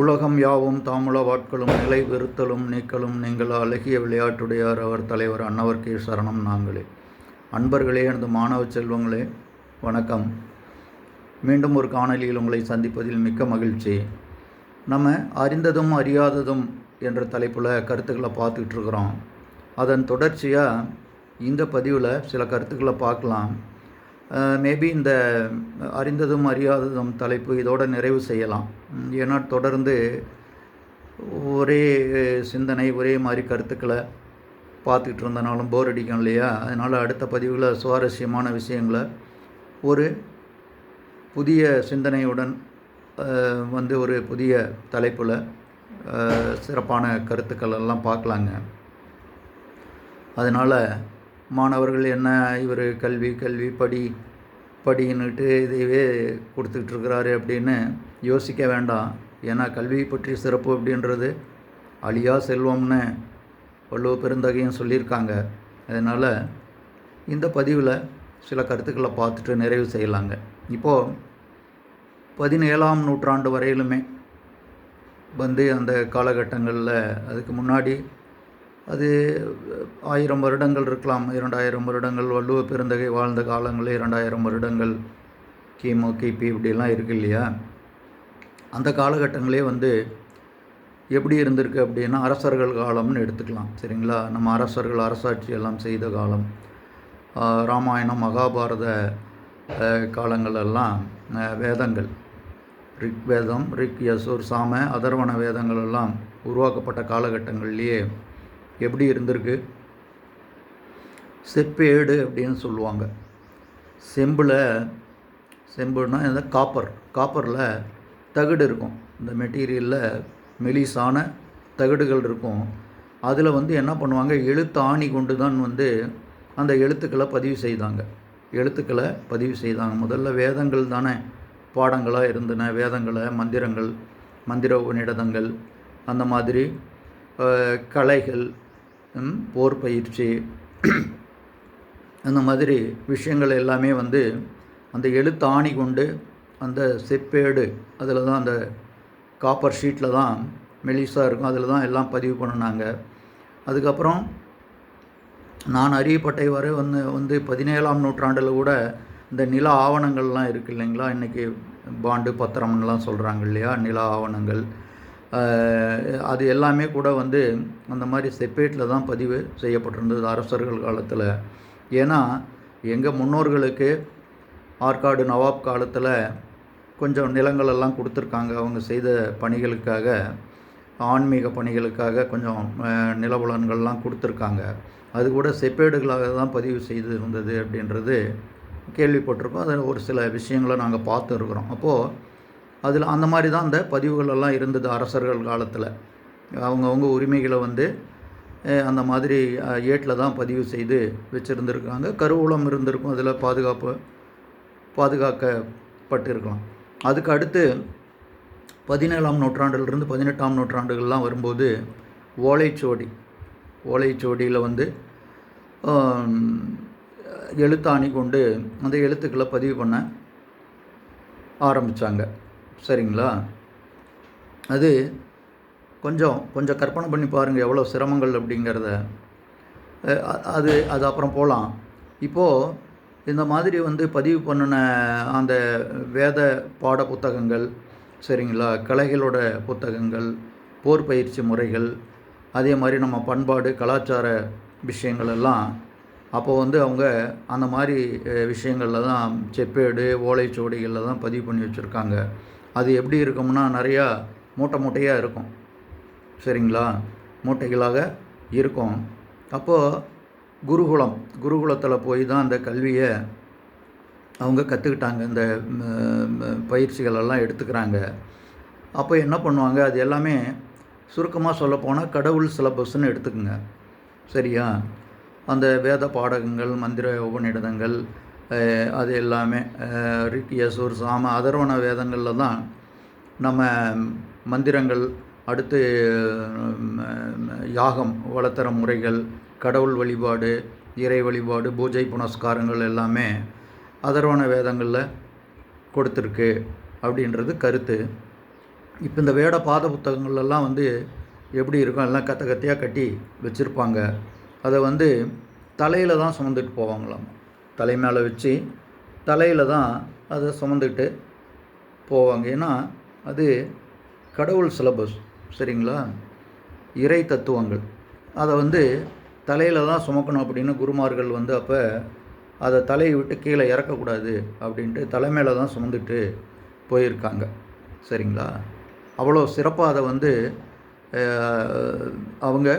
உலகம் யாவும் தாமுல வாட்களும் நிலை வெறுத்தலும் நீக்கலும் நீங்கள் அழகிய விளையாட்டுடையார் அவர் தலைவர் அன்னவர்க்கே சரணம் நாங்களே. அன்பர்களே எனது மாணவ செல்வங்களே வணக்கம். மீண்டும் ஒரு காணொலியில் உங்களை சந்திப்பதில் மிக்க மகிழ்ச்சி. நம்ம அறிந்ததும் அறியாததும் என்ற தலைப்பில் கருத்துக்களை பார்த்துக்கிட்டு இருக்கிறோம். அதன் தொடர்ச்சியாக இந்த பதிவில் சில கருத்துக்களை பார்க்கலாம். மேபி இந்த அறிந்ததும் அறியாததும் தலைப்பு இதோட நிறைவு செய்யலாம். ஏன்னா தொடர்ந்து ஒரே சிந்தனை ஒரே மாதிரி கருத்துக்களை பார்த்துக்கிட்டு இருந்தனாலும் போர் அடிக்கும் இல்லையா? அதனால் அடுத்த பதிவில் சுவாரஸ்யமான விஷயங்களை ஒரு புதிய சிந்தனையுடன் வந்து ஒரு புதிய தலைப்பில் சிறப்பான கருத்துக்கள் எல்லாம் பார்க்கலாங்க. அதனால் மாணவர்கள் என்ன இவர் கல்வி கல்வி படி படின்னுட்டு இதையவே கொடுத்துக்கிட்டு இருக்கிறாரு அப்படின்னு யோசிக்க வேண்டாம். ஏன்னா கல்வி பற்றி சிறப்பு அப்படின்றது அழியா செல்வம்னு வள்ளுவ பெருந்தகையும் சொல்லியிருக்காங்க. அதனால் இந்த பதிவில் சில கருத்துக்களை பார்த்துட்டு நிறைவு செய்யலாங்க. இப்போது பதினேழாம் நூற்றாண்டு வரையிலுமே வந்து அந்த காலகட்டங்களில் அதுக்கு முன்னாடி அது ஆயிரம் வருடங்கள் இருக்கலாம். இரண்டாயிரம் வருடங்கள் வள்ளுவ பெருந்தகை வாழ்ந்த காலங்களில் இரண்டாயிரம் வருடங்கள். கிமு கிபி இப்படிலாம் இருக்கு இல்லையா? அந்த காலகட்டங்களே வந்து எப்படி இருந்திருக்கு அப்படின்னா அரசர்கள் காலம்னு எடுத்துக்கலாம். சரிங்களா? நம்ம அரசர்கள் அரசாட்சி எல்லாம் செய்த காலம். ராமாயணம் மகாபாரத காலங்கள் எல்லாம் வேதங்கள். ரிக் வேதம் ரிக் யசூர் சாம அதர்வண வேதங்கள் எல்லாம் உருவாக்கப்பட்ட காலகட்டங்கள்லேயே எப்படி இருந்திருக்கு? செப்பேடு அப்படின்னு சொல்லுவாங்க. செம்பில் செம்புனா இந்த காப்பர். காப்பரில் தகடு இருக்கும். இந்த மெட்டீரியலில் மெலிசான தகடுகள் இருக்கும். அதில் வந்து என்ன பண்ணுவாங்க? எழுத்து ஆணி கொண்டு தான் வந்து அந்த எழுத்துக்களை பதிவு செய்தாங்க. எழுத்துக்களை பதிவு செய்தாங்க. முதல்ல வேதங்கள் தானே. பாடங்களாக இருந்தன. வேதங்களை மந்திரங்கள் மந்திர உபநிடதங்கள் அந்த மாதிரி கலைகள் போர் பயிற்சி அந்த மாதிரி விஷயங்கள் எல்லாமே வந்து அந்த எழுத்தாணி கொண்டு அந்த செப்பேடு அதில் தான் அந்த காப்பர் ஷீட்டில் தான் மெலிசாக இருக்கும். அதில் தான் எல்லாம் பதிவு பண்ணினாங்க. அதுக்கப்புறம் நான் அறியப்பட்டை வரை வந்து வந்து பதினேழாம் நூற்றாண்டில் கூட இந்த நில ஆவணங்கள்லாம் இருக்குது இல்லைங்களா? இன்றைக்கி பாண்டு பத்திரம்லாம் சொல்கிறாங்க இல்லையா? நில ஆவணங்கள். அது எல்லாமே கூட வந்து அந்த மாதிரி செப்பேட்டில் தான் பதிவு செய்யப்பட்டிருந்தது அரசர்கள் காலத்தில். ஏன்னா எங்கள் முன்னோர்களுக்கு ஆற்காடு நவாப் காலத்தில் கொஞ்சம் நிலங்களெல்லாம் கொடுத்துருக்காங்க. அவங்க செய்த பணிகளுக்காக ஆன்மீக பணிகளுக்காக கொஞ்சம் நிலவுலன்கள்லாம் கொடுத்துருக்காங்க. அது கூட செப்பேடுகளாக தான் பதிவு செய்து இருந்தது அப்படின்றது கேள்விப்பட்டிருக்கோம். அதில் ஒரு சில விஷயங்களை நாங்கள் பார்த்துருக்குறோம். அப்போது அதில் அந்த மாதிரி தான் அந்த பதிவுகளெல்லாம் இருந்தது அரசர்கள் காலத்தில். அவங்கவுங்க உரிமைகளை வந்து அந்த மாதிரி ஏட்டில் தான் பதிவு செய்து வச்சுருந்துருக்காங்க. கருவூலம் இருந்திருக்கும் அதில் பாதுகாப்பு பாதுகாக்கப்பட்டிருக்கலாம். அதுக்கு அடுத்து பதினேழாம் நூற்றாண்டிலிருந்து பதினெட்டாம் நூற்றாண்டுகள்லாம் வரும்போது ஓலைச்சுவடி ஓலைச்சுவடியில் வந்து எழுத்தாணி கொண்டு அந்த எழுத்துக்களை பதிவு பண்ண ஆரம்பித்தாங்க சரிங்களா? அது கொஞ்சம் கொஞ்சம் கற்பனை பண்ணி பாருங்கள் எவ்வளோ சிரமங்கள் அப்படிங்கிறத. அது அது அப்புறம் போகலாம் இப்போது இந்த மாதிரி வந்து பதிவு பண்ணின அந்த வேத பாட புத்தகங்கள் சரிங்களா? கலைகளோட புத்தகங்கள் போர் பயிற்சி முறைகள் அதே மாதிரி நம்ம பண்பாடு கலாச்சார விஷயங்கள் எல்லாம் அப்போ வந்து அவங்க அந்த மாதிரி விஷயங்களில் தான் செப்பேடு ஓலைச்சுவடிகளில் தான் பதிவு பண்ணி வச்சுருக்காங்க. அது எப்படி இருக்கும்னா நிறையா மூட்டை மூட்டையாக இருக்கும். சரிங்களா? மூட்டைகளாக இருக்கும். அப்போது குருகுலம் குருகுலத்தில் போய் தான் அந்த கல்வியை அவங்க கற்றுக்கிட்டாங்க இந்த பயிற்சிகளெல்லாம் எடுத்துக்கிறாங்க. அப்போ என்ன பண்ணுவாங்க? அது எல்லாமே சுருக்கமாக சொல்லப்போனால் கடவுள் சிலபஸ்ன்னு எடுத்துக்கோங்க. சரியா? அந்த வேத பாடகங்கள் மந்திர உபநிடதங்கள் அது எல்லாமே அஹ், சாம அதர்வண வேதங்களில் தான் நம்ம மந்திரங்கள் அடுத்து யாகம் வளர்த்துற முறைகள் கடவுள் வழிபாடு இறை வழிபாடு பூஜை புனஸ்காரங்கள் எல்லாமே அதர்வண வேதங்களில் கொடுத்துருக்கு அப்படின்றது கருத்து. இப்போ இந்த வேட பாத புத்தகங்கள்லாம் வந்து எப்படி இருக்கும் எல்லாம் கத்த கத்தியாக கட்டி வச்சுருப்பாங்க. அதை வந்து தலையில் தான் சுமந்துட்டு போவாங்களாம். தலை மேலே வச்சு தலையில் தான் அதை சுமந்துக்கிட்டு போவாங்க. ஏன்னா அது கடவுள் சிலபஸ். சரிங்களா? இறை தத்துவங்கள். அதை வந்து தலையில் தான் சுமக்கணும் அப்படின்னு குருமார்கள் வந்து அப்போ அதை தலையை விட்டு கீழே இறக்கக்கூடாது அப்படின்ட்டு தலை மேலே தான் சுமந்துட்டு போயிருக்காங்க. சரிங்களா? அவ்வளோ சிறப்பாக அதை வந்து அவங்க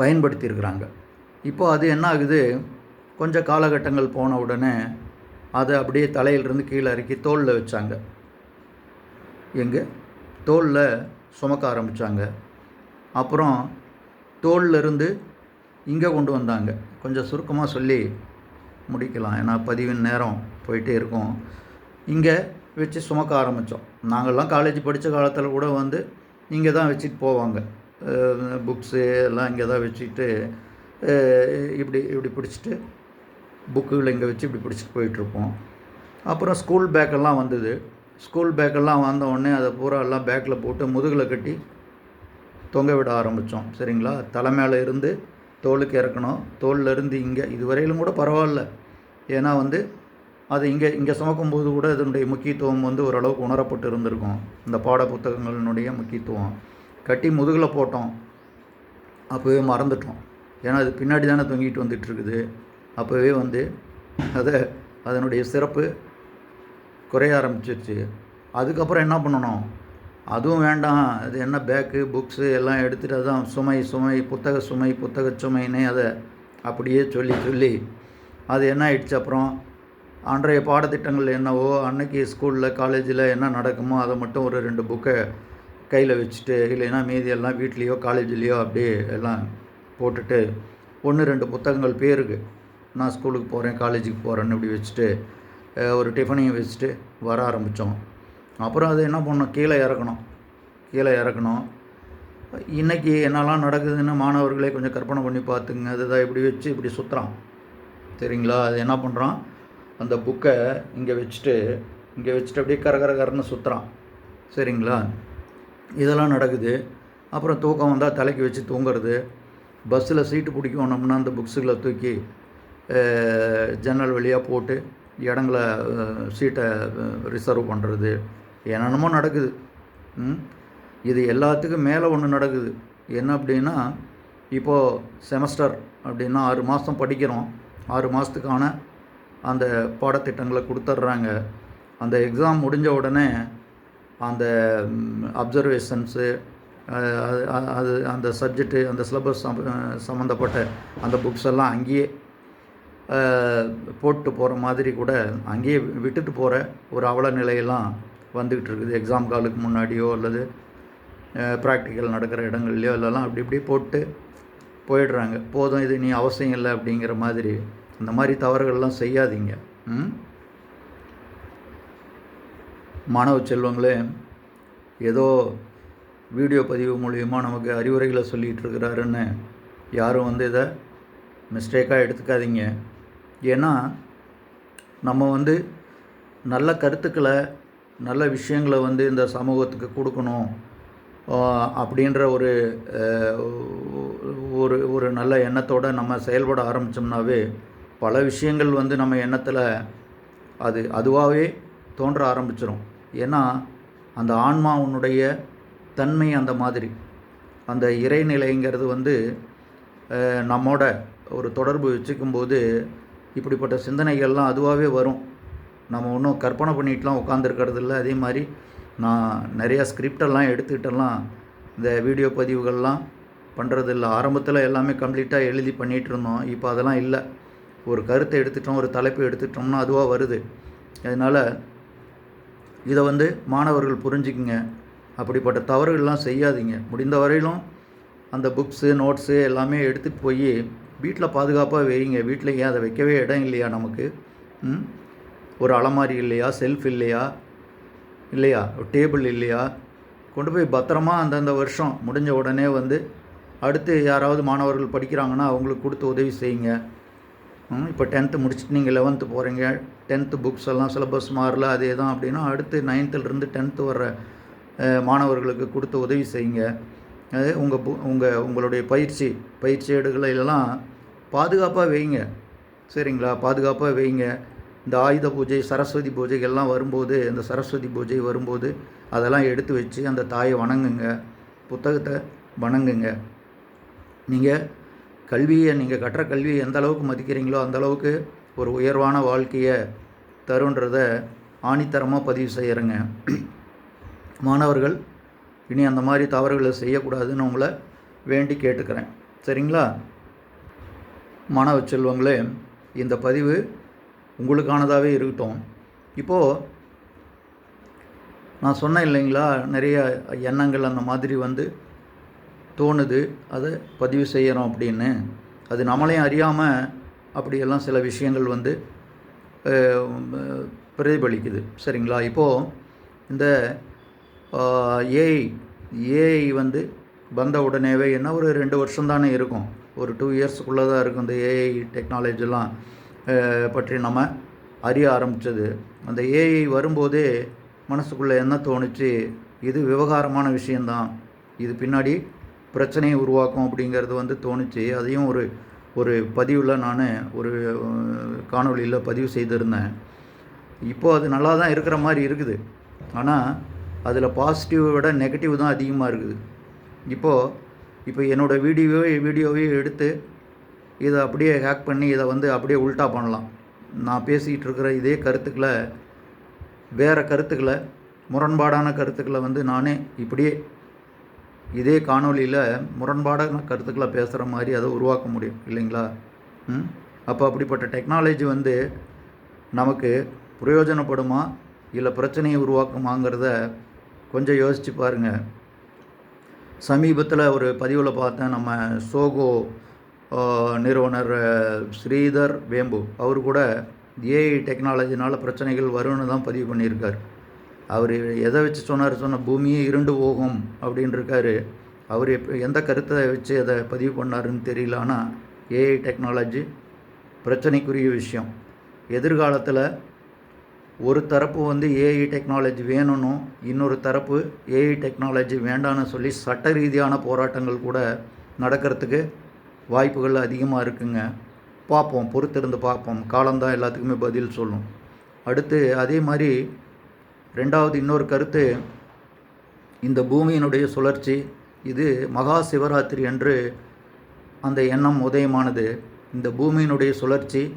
பயன்படுத்தியிருக்கிறாங்க. இப்போ அது என்ன ஆகுது கொஞ்சம் காலகட்டங்கள் போன உடனே அதை அப்படியே தலையிலிருந்து கீழே இறக்கி தோலில் வச்சாங்க. எங்கே? தோலில் சுமக்க ஆரம்பித்தாங்க அப்புறம் தோல்ல இருந்து இங்கே கொண்டு வந்தாங்க. கொஞ்சம் சுருக்கமாக சொல்லி முடிக்கலாம். ஏன்னா பதிவின் நேரம் போயிட்டே இருக்கும். இங்கே வச்சு சுமக்க ஆரம்பித்தோம் நாங்கள்லாம் காலேஜ் படித்த காலத்தில் கூட வந்து இங்கே தான் வச்சுட்டு போவாங்க. புக்ஸு எல்லாம் இங்கே தான் வச்சுட்டு இப்படி இப்படி பிடிச்சிட்டு புக்குகளை இங்கே வச்சு இப்படி பிடிச்சிட்டு போயிட்டுருப்போம். அப்புறம் ஸ்கூல் பேக்கெல்லாம் வந்தது. ஸ்கூல் பேக்கெல்லாம் வந்த உடனே அதை பூரா எல்லாம் பேக்கில் போட்டு முதுகில் கட்டி தொங்க விட ஆரம்பித்தோம். சரிங்களா? தலை மேலே இருந்து தோலுக்கு இறக்கணும். தோல்ல இருந்து இங்கே இதுவரையிலும் கூட பரவாயில்ல. ஏன்னா வந்து அது இங்கே இங்கே சுமக்கும்போது கூட இதனுடைய முக்கியத்துவம் வந்து ஓரளவுக்கு உணரப்பட்டு இருந்திருக்கும். இந்த பாட புத்தகங்களினுடைய முக்கியத்துவம். கட்டி முதுகில் போட்டோம். அப்போவே மறந்துட்டோம். ஏன்னா அது பின்னாடி தானே தொங்கிட்டு வந்துட்டு இருக்குது அப்போவே வந்து அதை அதனுடைய சிறப்பு குறைய ஆரம்பிச்சிருச்சு. அதுக்கப்புறம் என்ன பண்ணணும்? அதுவும் வேண்டாம். அது என்ன பேக்கு புக்ஸு எல்லாம் எடுத்துகிட்டு அதான் சுமை சுமை புத்தக சுமை புத்தக சுமைன்னு அதை அப்படியே சொல்லி சொல்லி அது என்ன ஆயிடுச்சு அப்புறம்? அன்றைய பாடத்திட்டங்கள் என்னவோ அன்னைக்கு ஸ்கூலில் காலேஜில் என்ன நடக்குமோ அதை மட்டும் ஒரு ரெண்டு புக்கை கையில் வச்சுட்டு இல்லைன்னா மீதி எல்லாம் வீட்லேயோ காலேஜ்லேயோ அப்படியே எல்லாம் போட்டுட்டு ஒன்று ரெண்டு புத்தகங்கள் பேருக்கு. நான் ஸ்கூலுக்கு போகிறேன் காலேஜுக்கு போகிறேன்னு இப்படி வச்சுட்டு ஒரு டிஃபனையும் வச்சுட்டு வர ஆரம்பித்தோம் அப்புறம் அது என்ன பண்ணோம்? கீழே இறக்கணும். கீழே இறக்கணும். இன்றைக்கி என்னெல்லாம் நடக்குதுன்னு மாணவர்களே கொஞ்சம் கற்பனை பண்ணி பார்த்துங்க அதுதான் இப்படி வச்சு இப்படி சுற்றுறான் சரிங்களா? அது என்ன பண்ணுறான் அந்த புக்கை இங்கே வச்சுட்டு இங்கே வச்சுட்டு அப்படியே கர கர கரன்னு சுற்றுறான் சரிங்களா? இதெல்லாம் நடக்குது. அப்புறம் தூக்கம் வந்தால் தலைக்கு வச்சு தூங்குறது. பஸ்ஸில் சீட்டு பிடிக்கணும்னா அந்த புக்ஸுகளை தூக்கி ஜன்னல் வழியாக போட்டு இடங்கள சீட்டை ரிசர்வ் பண்ணுறது என்னென்னமோ நடக்குது. இது எல்லாத்துக்கும் மேலே ஒன்று நடக்குது. என்ன அப்படின்னா இப்போது செமஸ்டர் அப்படின்னா ஆறு மாதம் படிக்கிறோம். ஆறு மாதத்துக்கான அந்த பாடத்திட்டங்களை கொடுத்துட்றாங்க. அந்த எக்ஸாம் முடிஞ்ச உடனே அந்த அப்சர்வேஷன்ஸு அது அந்த சப்ஜெக்ட்டு அந்த சிலபஸ் சம்மந்தப்பட்ட அந்த புக்ஸ் எல்லாம் அங்கேயே போட்டு போகிற மாதிரி கூட அங்கேயே விட்டுட்டு போகிற ஒரு அவல நிலையெல்லாம் வந்துக்கிட்டு இருக்குது. எக்ஸாம் காலுக்கு முன்னாடியோ அல்லது ப்ராக்டிக்கல் நடக்கிற இடங்கள்லையோ இல்லைலாம் அப்படி இப்படி போட்டு போயிடுறாங்க. போதும் இது நீ அவசியம் இல்லை அப்படிங்கிற மாதிரி அந்த மாதிரி தவறுகள்லாம் செய்யாதீங்க. மாணவ செல்வங்களே ஏதோ வீடியோ பதிவு மூலயமா நமக்கு அறிவுரைகளை சொல்லிகிட்டு இருக்கிறாருன்னு யாரும் வந்து இதை மிஸ்டேக்காக எடுத்துக்காதீங்க. ஏன்னா நம்ம வந்து நல்ல கருத்துக்களை நல்ல விஷயங்களை வந்து இந்த சமூகத்துக்கு கொடுக்கணும். அப்படின்ற ஒரு ஒரு ஒரு நல்ல எண்ணத்தோடு நம்ம செயல்பட ஆரம்பித்தோம்னாவே பல விஷயங்கள் வந்து நம்ம எண்ணத்தில் அது அதுவாகவே தோன்ற ஆரம்பிச்சிடும் ஏன்னா அந்த ஆன்மாவுனுடைய தன்மை அந்த மாதிரி. அந்த இறைநிலைங்கிறது வந்து நம்மோட ஒரு தொடர்பு வச்சுக்கும்போது இப்படிப்பட்ட சிந்தனைகள்லாம் அதுவாகவே வரும். நம்ம ஒன்றும் கற்பனை பண்ணிட்டுலாம் உட்காந்துருக்கிறது இல்லை அதே மாதிரி நான் நிறையா ஸ்கிரிப்டெல்லாம் எடுத்துக்கிட்டெல்லாம் இந்த வீடியோ பதிவுகள்லாம் பண்ணுறது இல்லை ஆரம்பத்தில் எல்லாமே கம்ப்ளீட்டாக எழுதி பண்ணிகிட்டு இருந்தோம் இப்போ அதெல்லாம் இல்லை. ஒரு கருத்தை எடுத்துட்டோம் ஒரு தலைப்பு எடுத்துட்டோம்னா அதுவாக வருது. அதனால் இதை வந்து மாணவர்கள் புரிஞ்சுக்குங்க. அப்படிப்பட்ட தவறுகள்லாம் செய்யாதீங்க. முடிந்த வரையிலும் அந்த புக்ஸு நோட்ஸு எல்லாமே எடுத்துகிட்டு போய் வீட்டில் பாதுகாப்பாக வைங்க. வீட்டில் ஏன் அதை வைக்கவே இடம் இல்லையா நமக்கு? ம்? ஒரு அலமாரி இல்லையா? செல்ஃப் இல்லையா? இல்லையா? ஒரு டேபிள் இல்லையா? கொண்டு போய் பத்திரமா அந்தந்த வருஷம் முடிஞ்ச உடனே வந்து அடுத்து யாராவது மாணவர்கள் படிக்கிறாங்கன்னா அவங்களுக்கு கொடுத்து உதவி செய்யுங்க. இப்போ டென்த்து முடிச்சுட்டு நீங்கள் லெவன்த்து போகிறீங்க டென்த்து புக்ஸ் எல்லாம் சிலபஸ் மாறல அதே தான் அப்படின்னா அடுத்து நைன்த்துலேருந்து டென்த்து வர்ற மாணவர்களுக்கு கொடுத்து உதவி செய்யுங்க. அது உங்கள் பு உங்கள் உங்களுடைய பயிற்சி பயிற்சி ஏடுகளை பாதுகாப்பாக வைங்க சரிங்களா? பாதுகாப்பாக வைங்க இந்த ஆயுத பூஜை சரஸ்வதி பூஜைகள்லாம் வரும்போது இந்த சரஸ்வதி பூஜை வரும்போது அதெல்லாம் எடுத்து வச்சு அந்த தாயை வணங்குங்க. புத்தகத்தை வணங்குங்க. நீங்கள் கல்வியை நீங்கள் கற்ற கல்வியை எந்த அளவுக்கு மதிக்கிறீங்களோ அந்த அளவுக்கு ஒரு உயர்வான வாழ்க்கையை தருன்றத ஆணித்தரமாக பதிவு செய்கிறேங்க மாணவர்கள் இனி அந்த மாதிரி தவறுகளை செய்யக்கூடாதுன்னு உங்களை வேண்டி கேட்டுக்கிறேன். சரிங்களா? மாணவ செல்வங்களே இந்த பதிவு உங்களுக்கானதாகவே இருக்கட்டும். இப்போது நான் சொன்னேன் இல்லைங்களா நிறைய எண்ணங்கள் அந்த மாதிரி வந்து தோணுது அதை பதிவு செய்கிறோம் அப்படின்னு. அது நம்மளையும் அறியாமல் அப்படியெல்லாம் சில விஷயங்கள் வந்து பிரதிபலிக்குது. சரிங்களா? இப்போது இந்த ஏஐ ஏஐ வந்து வந்த உடனேவே என்ன ஒரு ரெண்டு வருஷம் தானே இருக்கும். ஒரு டூ இயர்ஸ்க்குள்ளே தான் இருக்கும் இந்த ஏஐ டெக்னாலஜிலாம் பற்றி நம்ம அறிய ஆரம்பித்தது அந்த ஏஐ வரும்போதே மனசுக்குள்ளே என்ன தோணுச்சு? இது விவகாரமான விஷயந்தான் இது பின்னாடி பிரச்சனையை உருவாக்கும் அப்படிங்கிறது வந்து தோணுச்சு. அதையும் ஒரு ஒரு பதிவில் நான் ஒரு காணொளியில் பதிவு செய்திருந்தேன். இப்போது அது நல்லா தான் இருக்கிற மாதிரி இருக்குது. ஆனால் அதில் பாசிட்டிவை விட நெகட்டிவ் தான் அதிகமாக இருக்குது. இப்போது இப்போ என்னோடய வீடியோவே வீடியோவையும் எடுத்து இதை அப்படியே ஹேக் பண்ணி இதை வந்து அப்படியே உல்ட்டா பண்ணலாம். நான் பேசிகிட்டு இருக்கிற இதே கருத்துக்களை வேறு கருத்துக்களை முரண்பாடான கருத்துக்களை வந்து நானே இப்படியே இதே காணொளியில் முரண்பாடான கருத்துக்களை பேசுகிற மாதிரி அதை உருவாக்க முடியும். இல்லைங்களா? ம்? அப்போ அப்படிப்பட்ட டெக்னாலஜி வந்து நமக்கு பிரயோஜனப்படுமா? இல்லை பிரச்சனையை உருவாக்குமாங்கிறத கொஞ்சம் யோசித்து பாருங்கள் சமீபத்தில் ஒரு பதிவில் பார்த்தேன் நம்ம சோகோ நிறுவனர் ஸ்ரீதர் வேம்பு. அவர் கூட ஏஐ டெக்னாலஜினால் பிரச்சனைகள் வரும்னு தான் பதிவு பண்ணியிருக்கார். அவர் எதை வச்சு சொன்னார் சொன்ன பூமியே இருண்டு போகும் அப்படின்னு இருக்காரு அவர் எப்போ எந்த கருத்தை வச்சு அதை பதிவு பண்ணாருன்னு தெரியல. ஆனால் ஏஐ டெக்னாலஜி பிரச்சனைக்குரிய விஷயம். எதிர்காலத்தில் ஒரு தரப்பு வந்து ஏஐ டெக்னாலஜி வேணும்னும் இன்னொரு தரப்பு ஏஐ டெக்னாலஜி வேண்டான்னு சொல்லி சட்ட ரீதியான போராட்டங்கள் கூட நடக்கிறதுக்கு வாய்ப்புகள் அதிகமாக இருக்குங்க. பார்ப்போம் பொறுத்திருந்து பார்ப்போம். காலம்தான் எல்லாத்துக்குமே பதில் சொல்லும். அடுத்து அதே மாதிரி ரெண்டாவது இன்னொரு கருத்து இந்த பூமியினுடைய சுழற்சி இது மகா சிவராத்திரி என்று அந்த எண்ணம் உதயமானது. இந்த பூமியினுடைய சுழற்சி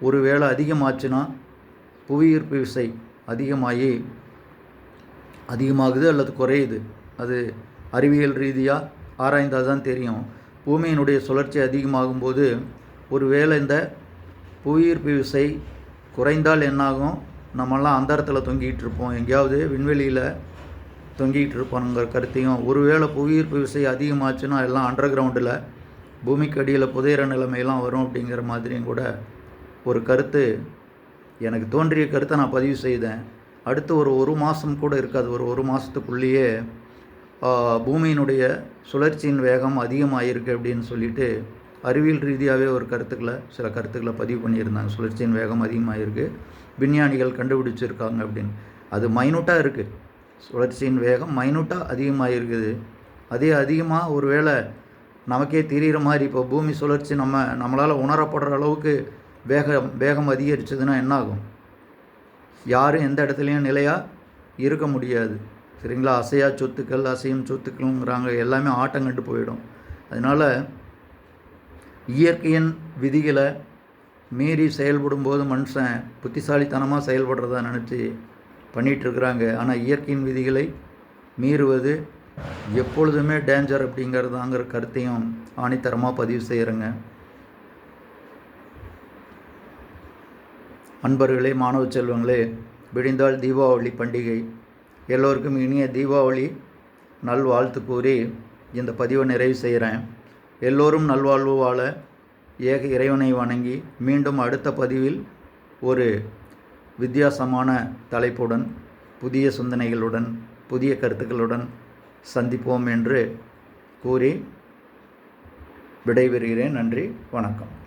ஒருவேளை அதிகமாச்சுன்னா புவியீர்ப்பு விசை அதிகமாகி அதிகமாகுது அல்லது குறையுது? அது அறிவியல் ரீதியாக ஆராய்ந்தால் தான் தெரியும். பூமியினுடைய சுழற்சி அதிகமாகும்போது ஒருவேளை இந்த புவியீர்ப்பு விசை குறைந்தால் என்னாகும்? நம்மெல்லாம் அந்தரத்தில் தொங்கிகிட்டு இருப்போம். எங்கேயாவது விண்வெளியில் தொங்கிட்டு இருப்போங்கிற கருத்தையும் ஒருவேளை புவியீர்ப்பு விசை அதிகமாச்சுன்னா எல்லாம் அண்டர் கிரவுண்டில் பூமிக்கு அடியில் புதையிற நிலைமையெல்லாம் வரும் அப்படிங்கிற மாதிரியும் கூட ஒரு கருத்து எனக்கு தோன்றிய கருத்தை நான் பதிவு செய்தேன். அடுத்து ஒரு ஒரு மாதம் கூட இருக்காது. ஒரு ஒரு மாதத்துக்குள்ளேயே பூமியினுடைய சுழற்சியின் வேகம் அதிகமாகிருக்கு அப்படின்னு சொல்லிட்டு அறிவியல் ரீதியாகவே ஒரு கருத்துக்களை சில கருத்துக்களை பதிவு பண்ணியிருந்தாங்க. சுழற்சியின் வேகம் அதிகமாகிருக்கு விஞ்ஞானிகள் கண்டுபிடிச்சிருக்காங்க அப்படின்னு. அது மைனூட்டாக இருக்குது சுழற்சியின் வேகம் மைனூட்டாக அதிகமாக இருக்குது அதே அதிகமாக ஒரு வேளை நமக்கே தெரிகிற மாதிரி இப்போ பூமி சுழற்சி நம்ம நம்மளால் உணரப்படுற அளவுக்கு வேகம் வேகம் அதிகரிச்சதுன்னா என்ன ஆகும் யாரும் எந்த இடத்துலையும் நிலையாக இருக்க முடியாது. சரிங்களா? அசையா சொத்துக்கள் அசையும் சொத்துக்கள்ங்கிறாங்க. எல்லாமே ஆட்டம் கண்டு போயிடும். அதனால் இயற்கையின் விதிகளை மீறி செயல்படும் போது மனுஷன் புத்திசாலித்தனமாக செயல்படுறதா நினச்சி பண்ணிகிட்ருக்குறாங்க ஆனால் இயற்கையின் விதிகளை மீறுவது எப்பொழுதுமே டேஞ்சர் அப்படிங்கிறதாங்கிற கருத்தையும் ஆணித்தரமாக பதிவு செய்கிறேங்க அன்பர்களே மாணவ செல்வங்களே விடிந்தால் தீபாவளி பண்டிகை. எல்லோருக்கும் இனிய தீபாவளி நல்வாழ்த்து கூறி இந்த பதிவை நிறைவு செய்கிறேன். எல்லோரும் நல்வாழ்வு வாழ ஏக இறைவனை வணங்கி மீண்டும் அடுத்த பதிவில் ஒரு வித்தியாசமான தலைப்புடன் புதிய சிந்தனைகளுடன் புதிய கருத்துக்களுடன் சந்திப்போம் என்று கூறி விடைபெறுகிறேன். நன்றி வணக்கம்.